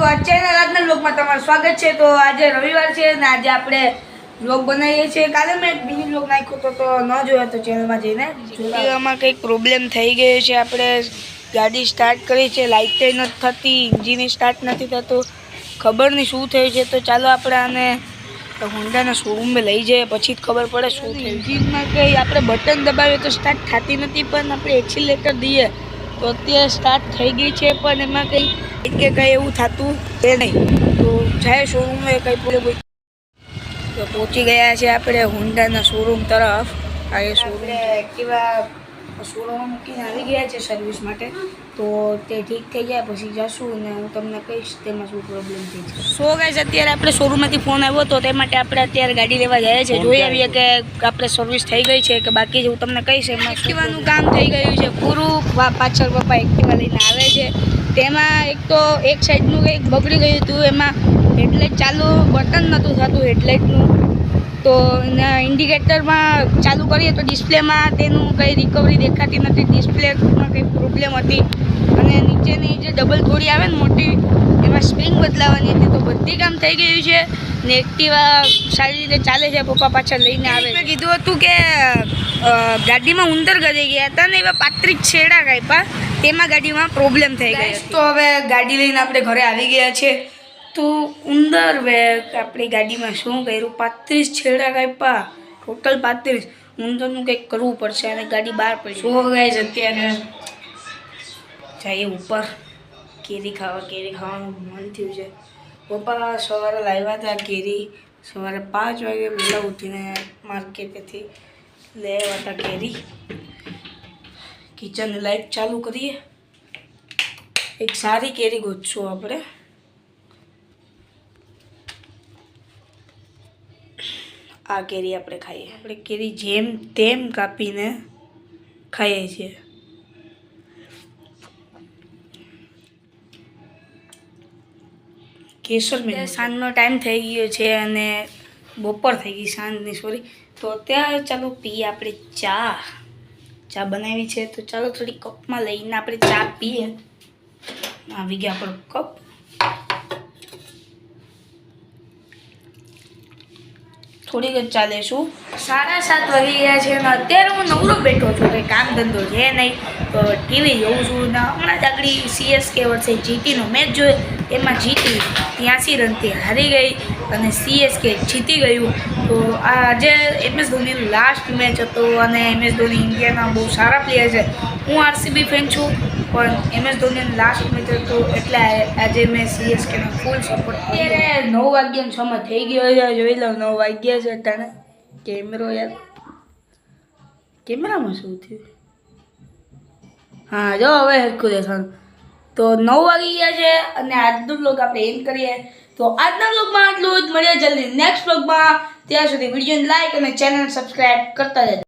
તો ચેનલ આજના બ્લોગમાં તમારું સ્વાગત છે. તો આજે રવિવાર છે અને આજે આપણે બ્લોગ બનાવીએ છીએ. કાલે મેં એક બીજી બ્લોગ નાખ્યો તો તો ન જોયો તો ચેનલમાં જઈને. આમાં કંઈક પ્રોબ્લેમ થઈ ગયો છે. આપણે ગાડી સ્ટાર્ટ કરી છે. લાઇટ નથી થતી ઇન્જિન સ્ટાર્ટ નથી થતું. ખબર નહીં શું થયું છે. તો ચાલો આપણે આને હોન્ડાના શોરૂમે લઈ જઈએ. પછી જ ખબર પડે શું થયું ઇન્જિનમાં કંઈ આપણે બટન દબાવીએ તો સ્ટાર્ટ થતી નથી. પણ આપણે એક્સિલેટર દઈએ. તો અત્યારે સ્ટાર્ટ થઈ ગઈ છે પણ એમાં કંઈ કે કંઈ એવું થતું છે નહીં. તો જાય શોરૂમે કંઈ પૂરે તો પહોંચી ગયા છે આપણે હોન્ડાના શોરૂમ તરફ. આ એ શોરૂમ એક્ટિવા શોરૂમ મૂકીને આવી ગયા છે સર્વિસ માટે. તો તે ઠીક થઈ જાય પછી જશું અને હું તમને કહીશ તેમાં શું પ્રોબ્લેમ થઈ છે. સો ગાઈસ અત્યારે આપણે શોરૂમમાંથી ફોન આવ્યો તો તે માટે આપણે અત્યારે ગાડી લેવા જઈએ છીએ. જોઈ આવીએ કે આપણે સર્વિસ થઈ ગઈ છે કે બાકી જે હું તમને કહીશ એમાં એક્ટિવાનું કામ થઈ ગયું છે. પૂરું પાછળ પપ્પા એક્ટિવા લઈને આવે છે. તેમાં એક તો એક સાઈડનું કંઈક બગડી ગયું હતું એમાં હેડલાઇટ ચાલુ બટન નહોતું થતું હેડલાઇટનું તો એના ઇન્ડિકેટરમાં ચાલુ કરીએ તો ડિસ્પ્લેમાં તેનું કંઈ રિકવરી દેખાતી નથી. ડિસ્પ્લેમાં કંઈ પ્રોબ્લેમ હતી. અને નીચેની જે ડબલ થોડી આવે ને મોટી એમાં સ્પ્રિંગ બદલાવાની હતી તો બધી કામ થઈ ગયું છે. ને એક્ટિવા સારી રીતે ચાલે છે પપ્પા પાછળ લઈને આવે મેં કીધું હતું કે ગાડીમાં ઉંદર ગજાઈ ગયા હતા ને એવા પાત્રિક છેડા કાપ્યા તેમાં ગાડીમાં પ્રોબ્લેમ થઈ ગઈ તો હવે ગાડી લઈને આપણે ઘરે આવી ગયા છે. તો ઉંદર વે આપણી ગાડીમાં શું કર્યું? પાંત્રીસ છેડા કાપ્યા ટોટલ પાંત્રીસ. ઉંદરનું કંઈક કરવું પડશે અને ગાડી બહાર પડી શું ગાય છે અત્યારે? જઈએ ઉપર. કેરી ખાવા, કેરી ખાવાનું મન થયું છે. પપ્પા સવારે લાવ્યા હતા કેરી. સવારે પાંચ વાગે વહેલા ઉઠીને માર્કેટેથી લેવા હતા કેરી. કિચનની લાઈટ ચાલુ કરીએ. એક સારી કેરી ગોતશું આપણે. આ કેરી આપણે ખાઈએ. આપણે કેરી જેમ તેમ કાપીને ખાઈએ છીએ. મેં સાંજનો ટાઈમ થઈ ગયો છે અને બપોર થઈ ગઈ સાંજની સોરી તો અત્યારે ચાલો પીએ આપણે ચા. ચા બનાવી છે તો ચાલો થોડી કપમાં લઈને આપણે ચા પીએ. આવી ગયા આપણો કપ. થોડીક જ ચાલે શું સાડા સાત વાગી ગયા છે અને અત્યારે હું નવરો બેઠો છું કંઈ કામ ધંધો છે નહીં. તો ટીવી જોઉં છું ને હમણાં જ આગળ સીએસકે વર્ષે જીટીનો મેચ જોયો. એમાં જીતી ત્યાંસી રનથી હારી ગઈ અને સીએસકે જીતી ગયું. તો આજે એમએસ ધોનીનો લાસ્ટ મેચ હતો અને એમએસ ધોની ઇન્ડિયાના બહુ સારા પ્લેયર છે. હું આરસીબી ફેન છું, પણ એમએસ ધોનીનો લાસ્ટ મેચ હતો એટલે આજે મેં સીએસકેનો ફૂલ સપોર્ટ અત્યારે નવ વાગ્યાનો સમય થઈ ગયો છે જોઈ લઉં નવ વાગ્યા છે તને કેમેરો યાર. કેમેરામાં શું થયું? હા, જો હવે હરખું દેખાવાનું તો નવ વાગી ગયા છે અને આજનો બ્લોગ આપણે એમ કરીએ. તો આજના બ્લોગમાં આટલું જ. મળીએ જલ્દી નેક્સ્ટ બ્લોગમાં ત્યાં સુધી વિડીયોને લાઇક અને ચેનલ સબસ્ક્રાઈબ કરતા જજો